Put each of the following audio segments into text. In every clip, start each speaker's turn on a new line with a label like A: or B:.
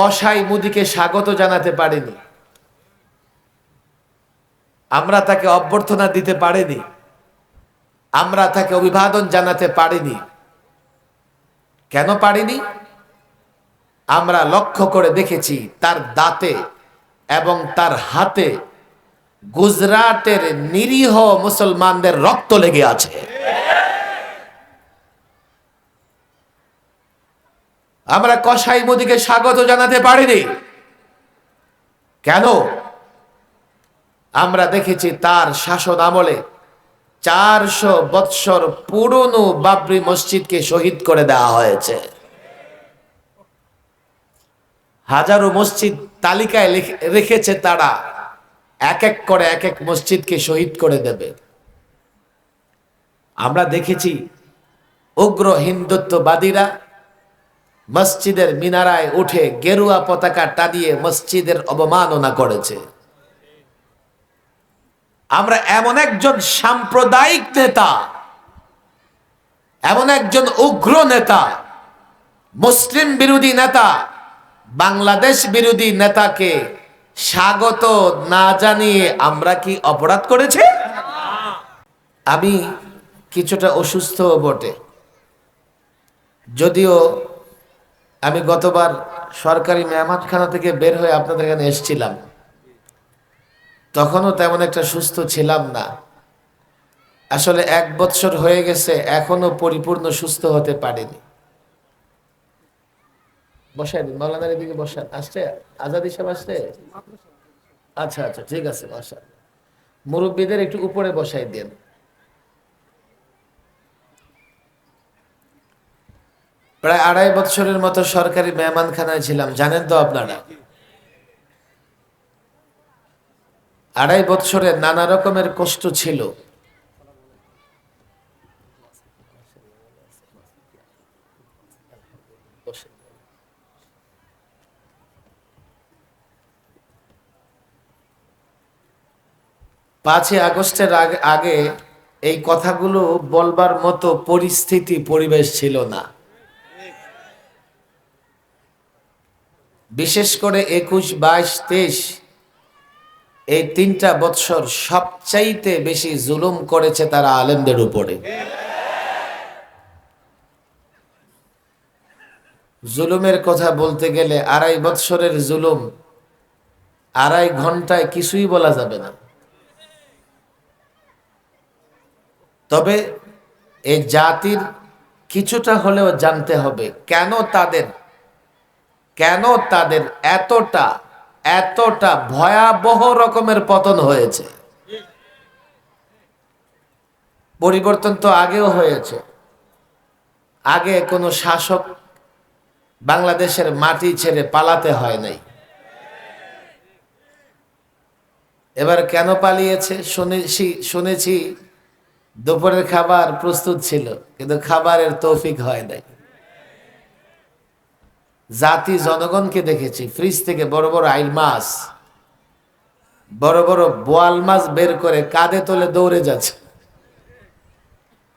A: কসাই মুদিকে স্বাগত জানাতে পারেনি। আমরা তাকে অভ্যর্থনা দিতে পারিনি। আমরা তাকে অভিবাদন জানাতে পারিনি। কেন পারিনি? আমরা লক্ষ্য করে দেখেছি তার দাঁতে এবং তার হাতে গুজরাটের নিরীহ মুসলমানদের রক্ত লেগে আছে। আমরা কসাই মোদিকে স্বাগত জানাতে পারিনি। কেন? আমরা দেখেছি তার শাসন আমলে চারশো বৎসর পুরনো বাবরি মসজিদকে শহীদ করে দেওয়া হয়েছে। হাজারো মসজিদ তালিকায় রেখেছে তারা। এক এক করে এক এক মসজিদকে শহীদ করে দেবে। আমরা দেখেছি উগ্র হিন্দুত্ববাদীরা মসজিদের মিনারায় উঠে গেরুয়া পতাকা টানিয়ে মসজিদের অবমাননা করেছে। আমরা এমন একজন সাম্প্রদায়িক নেতা, এমন একজন উগ্র নেতা, মুসলিম বিরোধী নেতা, বাংলাদেশ বিরোধী নেতাকে স্বাগত না জানিয়ে আমরা কি অপরাধ করেছে? আমি কিছুটা অসুস্থ বটে। যদিও আমি গতবার সরকারি মেহমানখানা থেকে বের হয়ে আপনাদের এখানে এসেছিলাম। তখনও তেমন একটা সুস্থ ছিলাম না। আসলে এক বৎসর হয়ে গেছে, এখনও পরিপূর্ণ সুস্থ হতে পারিনি। বসাই দিন মৌলানার দিকে বসান। আসছে? আজাদি সাহেব আসছে? আচ্ছা আচ্ছা ঠিক আছে, বসান। মুরব্বীদের একটু উপরে বসাই দেন। প্রায় আড়াই বছরের মতো সরকারি মেহমানখানায় ছিলাম, জানেন তো আপনারা? আড়াই বছরে নানা রকমের কষ্ট ছিল। পাঁচই আগস্টের আগে আগে এই কথাগুলো বলবার মতো পরিস্থিতি, পরিবেশ ছিল না। বিশেষ করে একুশ, বাইশ, তেইশ, এই তিনটা বৎসর সবচাইতে বেশি জুলুম করেছে তারা আলেমদের উপরে। জুলুমের কথা বলতে গেলে আড়াই বৎসরের জুলুম, আড়াই ঘন্টায় কিছুই বলা যাবে না। তবে এই জাতির কিছুটা হলেও জানতে হবে কেন তাদের কেন তাদের এতটা এতটা ভয়াবহ রকমের পতন হয়েছে? পরিবর্তন তো আগেও হয়েছে। আগে কোনো শাসক বাংলাদেশের মাটি ছেড়ে পালাতে হয় নাই। এবার কেন পালিয়েছে? শুনেছি শুনেছি দুপুরের খাবার প্রস্তুত ছিল, কিন্তু খাবারের তৌফিক হয় নাই। জাতি জনগণকে দেখেছি, ফ্রিজ থেকে বড় বড় আইল মাছ, বড় বড় বোয়াল মাছ বের করে কাঁধে তোলে দৌড়ে যাচ্ছে।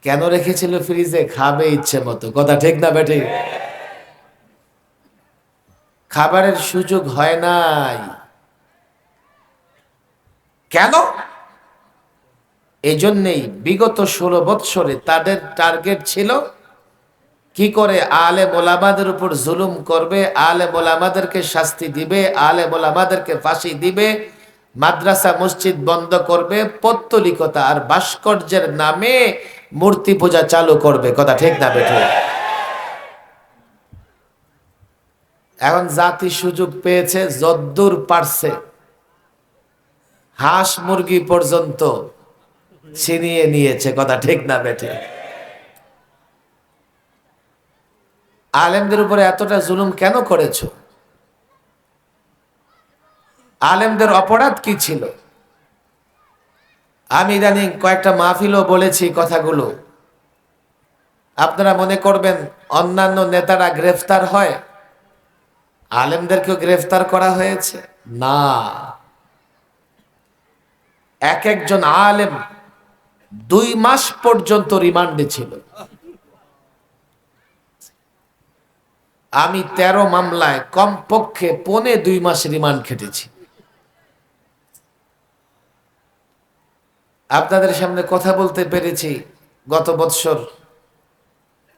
A: কেন রেখেছিল ফ্রিজে? খাবে ইচ্ছে মতো। কথা ঠিক না বেঠে খাবারের সুযোগ হয় নাই। কেন? এই জন্যেই বিগত ষোলো বৎসরে তাদের টার্গেট ছিল কি করে আলে মোলামাদের উপর জুলুম করবে? আলে মোলামাদেরকে শাস্তি দিবে? আলে মোলামাদেরকে ফাঁসি দিবে? মাদ্রাসা, মসজিদ বন্ধ করবে? পত্তলিকতা আর ভাস্কর্যের নামে মূর্তি পূজা চালু করবে। কথা ঠিক না বেঠে? এখন জাতি সুযোগ পেয়েছে যদ্দূর পারছে। হাঁস মুরগি পর্যন্ত ছিনিয়ে নিয়েছে। কথা ঠিক না বেঠে? আলেমদের উপরে এতটা জুলুম কেন করেছ? আলেমদের অপরাধ কি ছিল? আমি ইদানিং কয়েকটা মাহফিলও বলেছি কথাগুলো। আপনারা মনে করবেন, অন্যান্য নেতারা গ্রেফতার হয়। আলেমদেরকেও গ্রেফতার করা হয়েছে? না। এক একজন আলেম দুই মাস পর্যন্ত রিমান্ডে ছিল। আমি তেরো মামলায় কমপক্ষে পনে দুই মাস রিমান্ড খেটেছি। আপনাদের সামনে কথা বলতে পেরেছি গত বৎসর।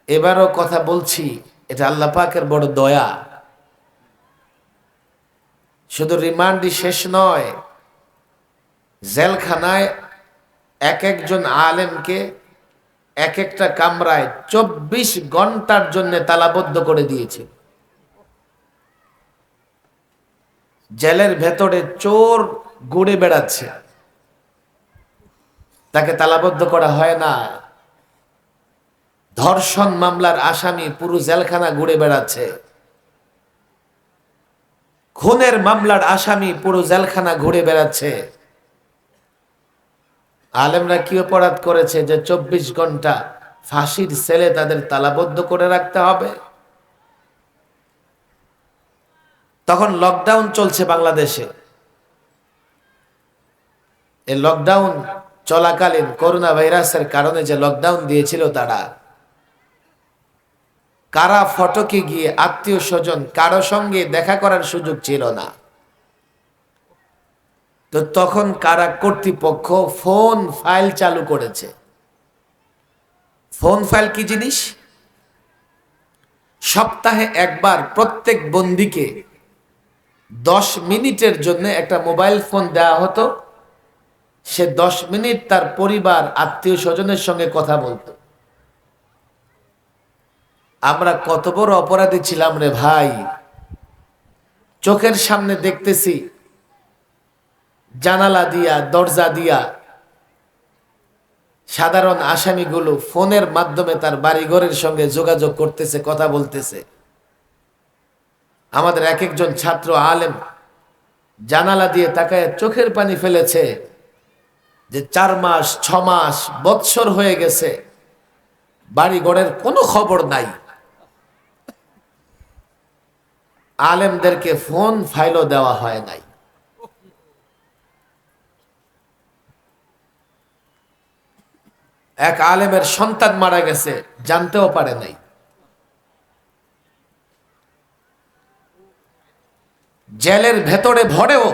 A: এবারও কথা বলছি, এটা আল্লাহ পাকের বড় দয়া। শুধু রিমান্ডই শেষ নয়, জেলখানায় এক একজন আলেমকে এক একটা কামরায় চব্বিশ ঘণ্টার জন্য তালাবদ্ধ করে দিয়েছে। জেলের ভেতরে চোর ঘুরে বেড়াচ্ছে। তাকে তালাবদ্ধ করা হয় না। ধর্ষণ মামলার আসামি পুরো জেলখানা ঘুরে বেড়াচ্ছে। খুনের মামলার আসামি পুরো জেলখানা ঘুরে বেড়াচ্ছে। আলেমরা কি অপরাধ করেছে যে চব্বিশ ঘণ্টা ফাঁসির সেলে তাদের তালাবদ্ধ করে রাখতে হবে? তখন লকডাউন চলছে বাংলাদেশে। এই লকডাউন চলাকালীন করোনা ভাইরাসের কারণে যে লকডাউন দিয়েছিল তারা, কারা ফটকে গিয়ে আত্মীয় স্বজন কারও সঙ্গে দেখা করার সুযোগ ছিল না। তো তখন কারা কর্তৃপক্ষ ফোন ফাইল চালু করেছে? ফোন ফাইল কি জিনিস? সপ্তাহে একবার প্রত্যেক বন্দিকে দশ মিনিটের জন্য একটা মোবাইল ফোন দেওয়া হতো। সে দশ মিনিট তার পরিবার, আত্মীয় স্বজনের সঙ্গে কথা বলতো। আমরা কত বড় অপরাধী ছিলাম রে ভাই। চোখের সামনে দেখতেছি জানালা দিয়া, দরজা দিয়া। সাধারণ আসামিগুলো ফোনের মাধ্যমে তার বাড়িঘরের সঙ্গে যোগাযোগ করতেছে, কথা বলতেছে। আমাদের এক একজন ছাত্র আলেম জানালা দিয়ে তাকায় চোখের পানি ফেলেছে যে চার মাস, ছ মাস, বৎসর হয়ে গেছে, বাড়িঘরের কোনো খবর নাই। আলেমদেরকে ফোন ফাইলও দেওয়া হয় নাই। এক আলেমের সন্তান মারা গেছে, জানতেও পারে নাই। জেলের ভেতরে ভরেও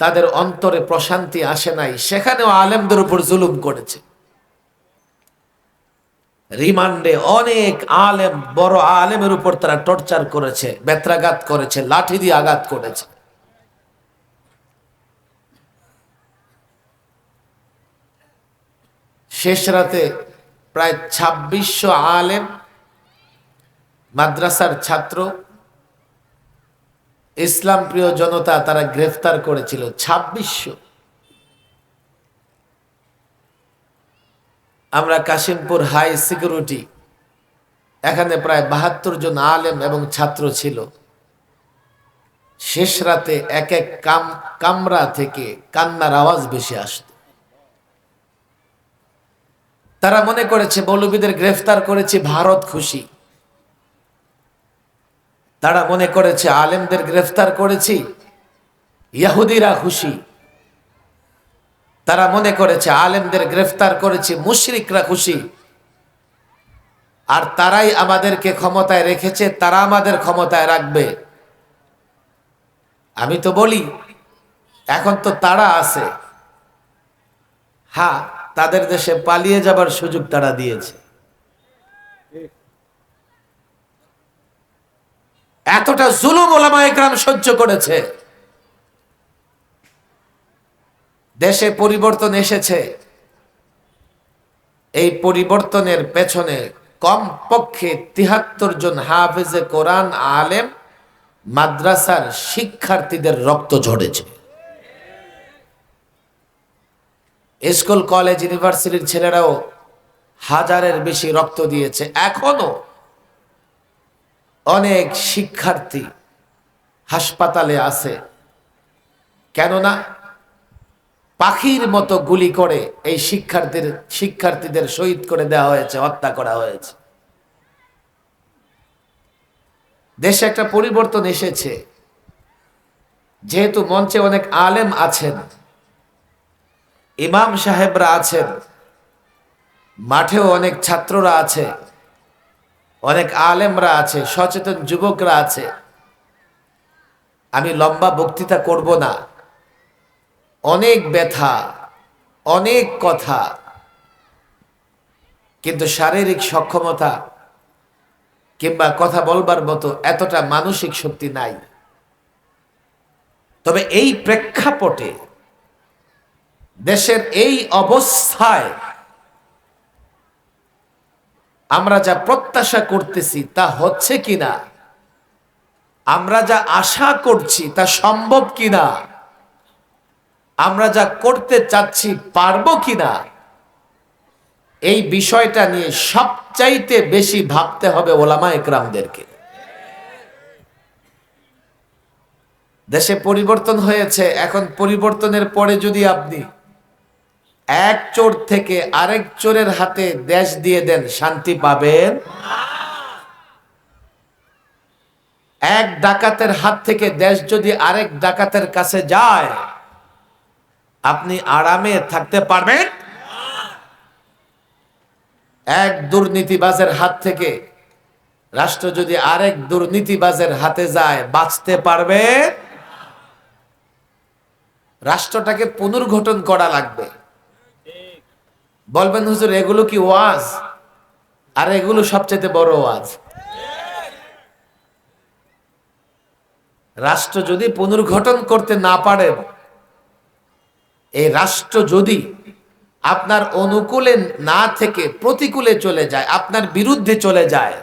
A: তাদের অন্তরে প্রশান্তি আসে নাই, সেখানেও আলেমদের উপর জুলুম করেছে। রিমান্ডে অনেক আলেম, বড় আলেমের উপর তারা টর্চার করেছে, বেত্রাঘাত করেছে, লাঠি দিয়ে আঘাত করেছে। শেষ রাতে প্রায় ছাব্বিশশো আলেম মাদ্রাসার ছাত্র, ইসলাম প্রিয় জনতা তারা গ্রেফতার করেছিল। ছাব্বিশশো। আমরা কাশিমপুর হাই সিকিউরিটি, এখানে প্রায় বাহাত্তর জন আলেম এবং ছাত্র ছিল। শেষ রাতে এক এক কাম, কামরা থেকে কান্নার আওয়াজ বেশি আসত। তারা মনে করেছে, মৌলবীদের গ্রেফতার করেছে, ভারত খুশি। তারা মনে করেছে, আলেমদের গ্রেফতার করেছি, ইয়াহুদিরা খুশি। তারা মনে করেছে, আলেমদের গ্রেফতার করেছে, মুশরিকরা খুশি। আর তারাই আমাদেরকে ক্ষমতায় রেখেছে, তারা আমাদের ক্ষমতায় রাখবে। আমি তো বলি, এখন তো তারা আছে। হ্যাঁ তাদের দেশে পালিয়ে যাবার সুযোগ তারা দিয়েছে। এতটা জুলুম ওলামা একরাম সহ্য করেছে। দেশে পরিবর্তন এসেছে। এই পরিবর্তনের পেছনে কমপক্ষে তিহাত্তর জন হাফেজে কোরআন আলেম মাদ্রাসার শিক্ষার্থীদের রক্ত ঝরেছে। স্কুল, কলেজ, ইউনিভার্সিটির ছেলেরাও হাজারের বেশি রক্ত দিয়েছে। এখনও অনেক শিক্ষার্থী হাসপাতালে আছে। কেননা পাখির মতো গুলি করে এই শিক্ষার্থীর, শিক্ষার্থীদের শহীদ করে দেওয়া হয়েছে, হত্যা করা হয়েছে। দেশে একটা পরিবর্তন এসেছে। যেহেতু মঞ্চে অনেক আলেম আছেন ইমাম সাহেবরা আছেন। মাঠেও অনেক ছাত্ররা আছে। অনেক আলেমরা আছে, সচেতন যুবকরা আছে। আমি লম্বা বক্তৃতা করব না। অনেক ব্যথা, অনেক কথা। কিন্তু শারীরিক সক্ষমতা কিংবা কথা বলবার মতো এতটা মানসিক শক্তি নাই। তবে এই প্রেক্ষাপটে দেশের এই অবস্থায় আমরা যা প্রত্যাশা করতেছি তা হচ্ছে কিনা? আমরা যা আশা করছি তা সম্ভব কিনা? আমরা যা করতে চাচ্ছি পারব কিনা? এই বিষয়টা নিয়ে সবচাইতে বেশি ভাবতে হবে ওলামা একরামদেরকে। দেশে পরিবর্তন হয়েছে, এখন পরিবর্তনের পরে যদি আপনি এক চোর থেকে আরেক চোরের হাতে দেশ দিয়ে দেন, শান্তি পাবেন? এক ডাকাতের হাত থেকে দেশ যদি আরেক ডাকাতের কাছে যায়, আপনি আরামে থাকতে পারবেন? এক দুর্নীতিবাজের হাত থেকে রাষ্ট্র যদি আরেক দুর্নীতিবাজের হাতে যায়, বাঁচতে পারবে রাষ্ট্রটাকে পুনর্গঠন করা লাগবে। বলবেন, হুজুর, এগুলো কি ওয়াজ? আর এগুলো সবচেয়ে বড় ওয়াজ। রাষ্ট্র যদি পুনর্গঠন করতে না পারেন এই রাষ্ট্র যদি আপনার অনুকূলে না থেকে প্রতিকূলে চলে যায়, আপনার বিরুদ্ধে চলে যায়,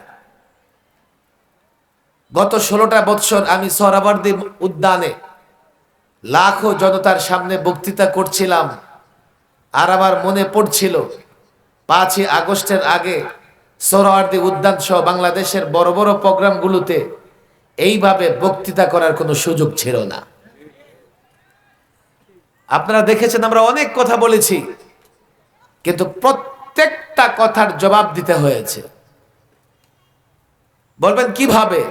A: গত ষোলোটা বৎসর আমি সরাবর্দী উদ্যানে লাখো জনতার সামনে বক্তৃতা করছিলাম। আর আমার মনে পড়ছিল, পাঁচই আগস্টের আগে সোহরাওয়ার্দী উদ্যান সহ বাংলাদেশের বড় বড় প্রোগ্রামগুলোতে এইভাবে বক্তৃতা করার কোনো সুযোগ ছিল না। আপনারা দেখেছেন আমরা অনেক কথা বলেছি, কিন্তু প্রত্যেকটা কথার জবাব দিতে হয়েছে। বলবেন, কীভাবে?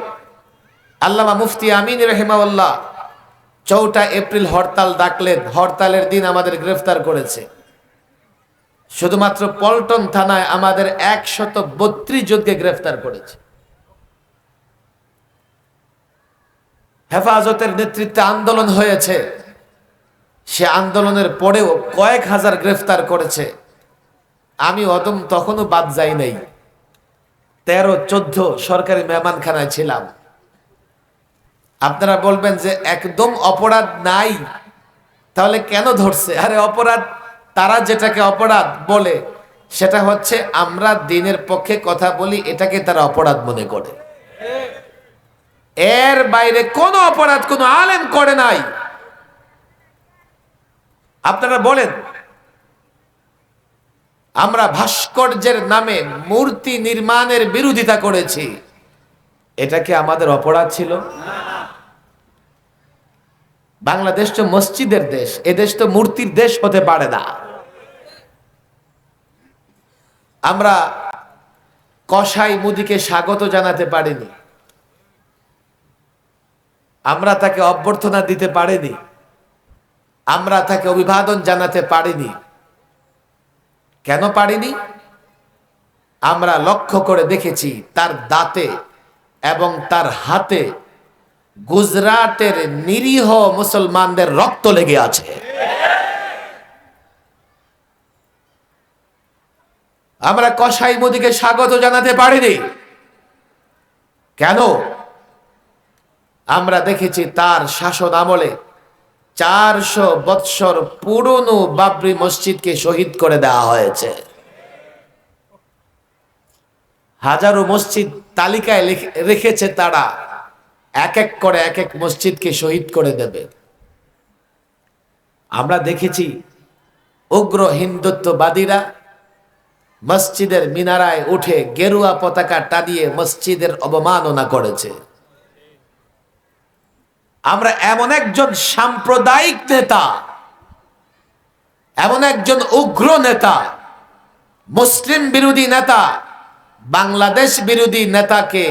A: আল্লামা মুফতি আমিন রহিমাউল্লাহ চৌঠা এপ্রিল হরতাল ডাকলেন, হরতালের দিন আমাদের গ্রেফতার করেছে। শুধুমাত্র পল্টন থানায় আমাদের একশত বত্রিশ জনকে গ্রেফতার করেছে। হেফাজতের নেতৃত্বে আন্দোলন হয়েছে। সে আন্দোলনের পরেও কয়েক হাজার গ্রেফতার করেছে। আমি অদম তখনও বাদ যাই নাই। তেরো, চোদ্দ সরকারি মেহমানখানায় ছিলাম। আপনারা বলবেন যে একদম অপরাধ নাই। তাহলে কেন ধরছে? আরে অপরাধ তারা যেটাকে অপরাধ বলে, সেটা হচ্ছে আমরা দিনের পক্ষে কথা বলি, এটাকে তারা অপরাধ মনে করে। এর বাইরে কোনো অপরাধ কোনো আলেম করে নাই। আপনারা বলেন, আমরা ভাস্কর্যের নামে মূর্তি নির্মাণের বিরোধিতা করেছি, এটা কি আমাদের অপরাধ ছিল? বাংলাদেশ তো মসজিদের দেশ এদেশ তো মূর্তির দেশ হতে পারে না। আমরা কসাই মুদিকে স্বাগত জানাতে পারিনি। আমরা তাকে অভ্যর্থনা দিতে পারিনি। আমরা তাকে অভিবাদন জানাতে পারিনি। কেন পারিনি? আমরা লক্ষ্য করে দেখেছি তার দাঁতে এবং তার হাতে গুজরাটের নিরীহ মুসলমানদের রক্ত লেগে আছে। আমরা কসাই মোদীকে স্বাগত জানাতে পারিনি। কেন? আমরা দেখেছি তার শাসন আমলে চারশো বৎসর পুরনো বাবরি মসজিদকে শহীদ করে দেওয়া হয়েছে। হাজারো মসজিদ তালিকায় রেখেছে তারা। এক এক করে এক এক মসজিদকে শহীদ করে দেবে। আমরা দেখেছি উগ্র হিন্দুত্ববাদীরা মসজিদের মিনারায় উঠে গেরুয়া পতাকা টানিয়ে মসজিদের অবমাননা করেছে। আমরা এমন একজন সাম্প্রদায়িক নেতা, এমন একজন উগ্র নেতা, মুসলিম বিরোধী নেতা, বাংলাদেশ বিরোধী নেতাকে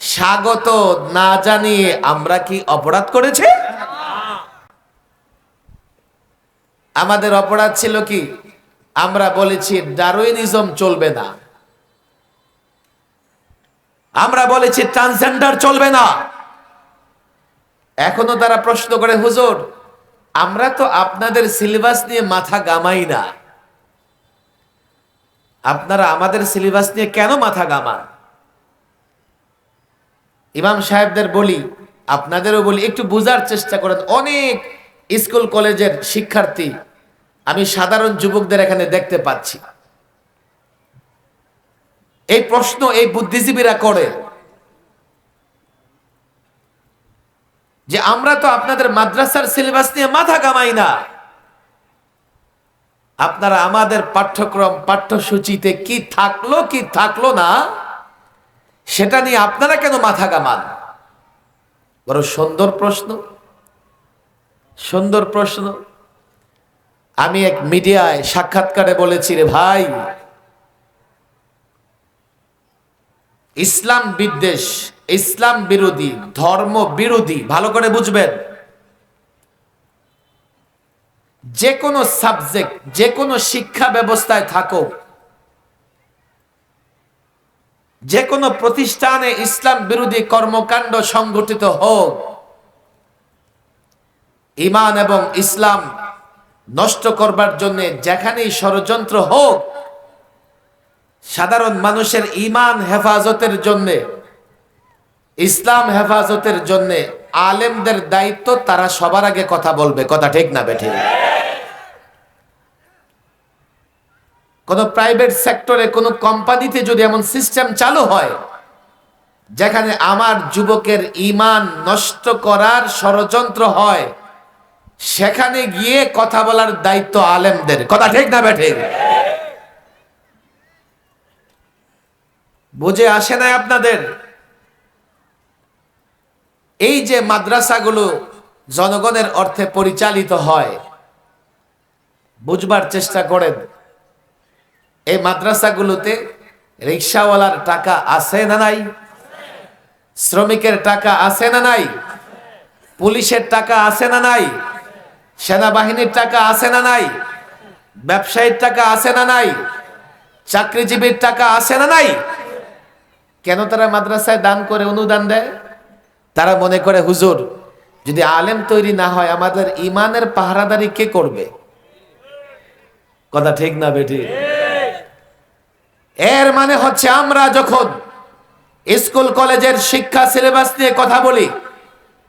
A: স্বাগত না জানিয়ে আমরা কি অপরাধ করেছি? আমাদের অপরাধ ছিল কি? আমরা বলেছি ডারুইনিজম চলবে না। আমরা বলেছি ট্রান্সজেন্ডার চলবে না। এখনও তারা প্রশ্ন করে, হুজুর, আমরা তো আপনাদের সিলেবাস নিয়ে মাথা গামাই না। আপনারা আমাদের সিলেবাস নিয়ে কেন মাথা গামান? ইমাম সাহেবদের বলি, আপনাদেরও বলি, একটু বোঝার চেষ্টা করেন। অনেক স্কুল কলেজের শিক্ষার্থী আমি সাধারণ যুবকদের এখানে দেখতে পাচ্ছি। এই প্রশ্ন এই বুদ্ধিজীবীরা করে যে আমরা তো আপনাদের মাদ্রাসার সিলেবাস নিয়ে মাথা কামাই না। আপনারা আমাদের পাঠ্যক্রম, পাঠ্যসূচিতে কি থাকল কি থাকল না, সেটা নিয়ে আপনারা কেন মাথা কামান বড় সুন্দর প্রশ্ন সুন্দর প্রশ্ন। আমি এক মিডিয়ায় সাক্ষাৎকারে বলেছি রে ভাই, ইসলাম বিদ্বেষ, ইসলাম বিরোধী, ধর্ম বিরোধী, ভালো করে বুঝবেন। যে কোনো সাবজেক্ট, যে কোনো শিক্ষা ব্যবস্থায় থাকো। যে কোনো প্রতিষ্ঠানে ইসলাম বিরোধী কর্মকাণ্ড সংগঠিত হোক। ইমান এবং ইসলাম নষ্ট করবার জন্য যেখানেই ষড়যন্ত্র হোক, সাধারণ মানুষের ইমান হেফাজতের জন্য, ইসলাম হেফাজতের জন্য আলেমদের দায়িত্ব তারা সবার আগে কথা বলবে। কথা ঠিক না বেঠে? কোন প্রাইভেট সেক্টরে কোন কোম্পানিতে যদি এমন সিস্টেম চালু হয়, যেখানে আমার যুবকের ইমান নষ্ট করার ষড়যন্ত্র হয় সেখানে গিয়ে কথা বলার দায়িত্ব আলেমদের। কথা ঠিক না বেঠে বুঝে আসে না আপনাদের? এই যে মাদ্রাসাগুলো জনগণের অর্থে পরিচালিত হয়, বুঝবার চেষ্টা করেন, এই মাদ্রাসাগুলোতে রিক্সাওয়ালার টাকা আছে না নাই? শ্রমিকের টাকা আছে না নাই? পুলিশের টাকা আছে না নাই? সেনাবাহিনীর টাকা আছে না নাই? ব্যবসায়ীর টাকা আছে না নাই? চাকরিজীবীর টাকা আছে না নাই? কেন তারা মাদ্রাসায় দান করে অনুদান দেয়? তারা মনে করে, হুজুর, যদি আলেম তৈরি না হয়, আমাদের ইমানের পাহারাদারি কে করবে? কথা ঠিক না, বেটি? এর মানে হচ্ছে, আমরা যখন স্কুল, কলেজের শিক্ষা, সিলেবাস নিয়ে কথা বলি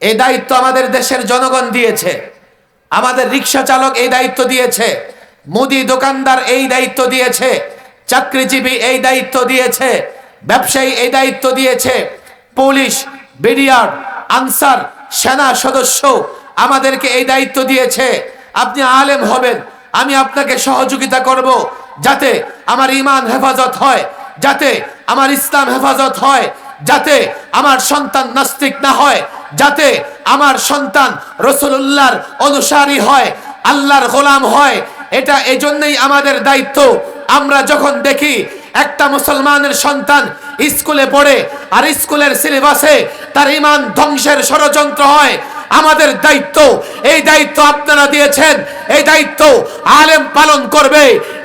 A: এই দায়িত্ব আমাদের দেশের জনগণ দিয়েছে। আমাদের রিক্সা চালক এই দায়িত্ব দিয়েছে, মুদি দোকানদার এই দায়িত্ব দিয়েছে, চাকরিজীবী এই দায়িত্ব দিয়েছে, ব্যবসায়ী এই দায়িত্ব দিয়েছে, পুলিশ, বিডিআর, আনসার, সেনা সদস্য আমাদেরকে এই দায়িত্ব দিয়েছে। আপনি আলেম হবেন, আমি আপনাকে সহযোগিতা করব যাতে আমার ইমান হেফাজত হয়, যাতে আমার ইসলাম হেফাজত হয়। যাতে আমার সন্তান নাস্তিক না হয়, যাতে আমার সন্তান রসুল্লাহর অনুসারী হয়, আল্লাহর গোলাম হয়, এটা এজন্যই আমাদের দায়িত্ব। আমরা যখন দেখি একটা মুসলমানের সন্তান স্কুলে পড়ে আর স্কুলের সিলেবাসে তার ইমান ধ্বংসের ষড়যন্ত্র হয়, আমাদের দায়িত্ব, এই দায়িত্ব আপনারা দিয়েছেন, এই দায়িত্ব আলেম পালন করবে,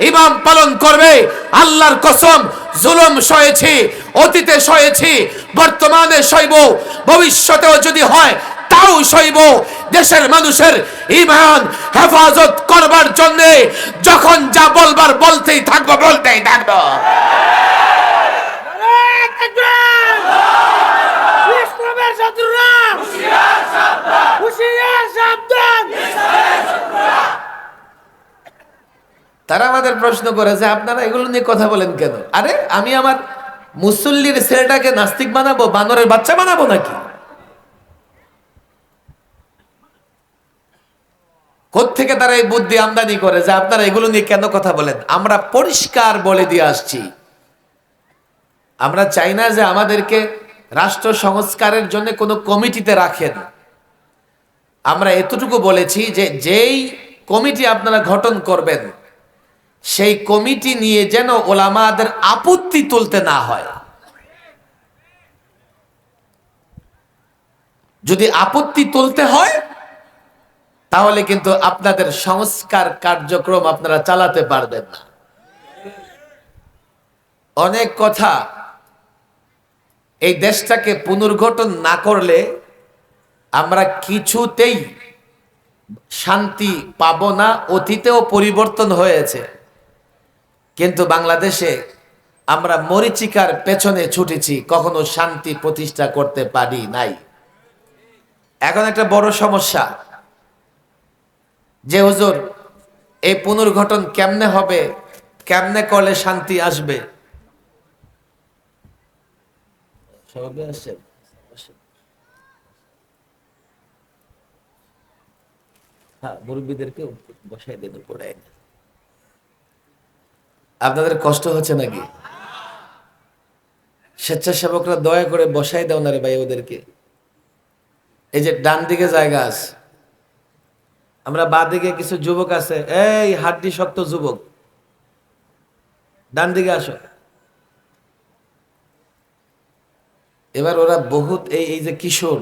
A: ইমাম পালন করবে, আল্লাহর কসম, জুলুম সয়েছি অতীতে সয়েছি, বর্তমানে সইব, ভবিষ্যতেও যদি হয়, তাও সইব। দেশের মানুষের ইমান হেফাজত করবার জন্য যখন যা বলবার বলতেই থাকব বলতেই থাকব। তারা আমাদের প্রশ্ন করে যে, আপনারা এগুলো নিয়ে কথা বলেন কেন? আরে, আমি আমার মুসল্লির ছেলেটাকে নাস্তিক বানাবো, বানরের বাচ্চা বানাবো নাকি? থেকে তারা এই বুদ্ধি আমদানি করে যে আপনারা এগুলো নিয়ে কেন কথা বলেন? আমরা পরিষ্কার বলে দিয়ে আসছি। আমরা চাই না যে আমাদেরকে রাষ্ট্র সংস্কারের জন্য কোনো কমিটিতে রাখেন। আমরা এতটুকু বলেছি যে যেই কমিটি আপনারা গঠন করবেন সেই কমিটি নিয়ে যেন ওলামাদের আপত্তি তুলতে না হয়। যদি আপত্তি তুলতে হয়, তাহলে কিন্তু আপনাদের সংস্কার কার্যক্রম আপনারা চালাতে পারবেন না। অনেক কথা এই দেশটাকে পুনর্গঠন না করলে আমরা কিছুতেই শান্তি পাব না, অতীতেও পরিবর্তন হয়েছে। কিন্তু বাংলাদেশে আমরা মরিচিকার পেছনে ছুটেছি, কখনো শান্তি প্রতিষ্ঠা করতে পারি নাই। এখন একটা বড় সমস্যা, যে হুজুর, এই পুনর্গঠন কেমনে হবে, কেমনে করলে শান্তি আসবে। হ্যাঁ মুরব্বীদেরকে বসাই দেন উপরে আপনাদের কষ্ট হচ্ছে নাকি? স্বেচ্ছাসেবকরা দয়া করে বসাই দাও না রে ভাই ওদেরকে। এই যে ডান দিকে জায়গা আছে। আমরা বা দিকে কিছু যুবক আছে। এই হাড্ডি শক্ত যুবক। ডান দিকে আসো। এবার ওরা বহুত এই এই যে কিশোর।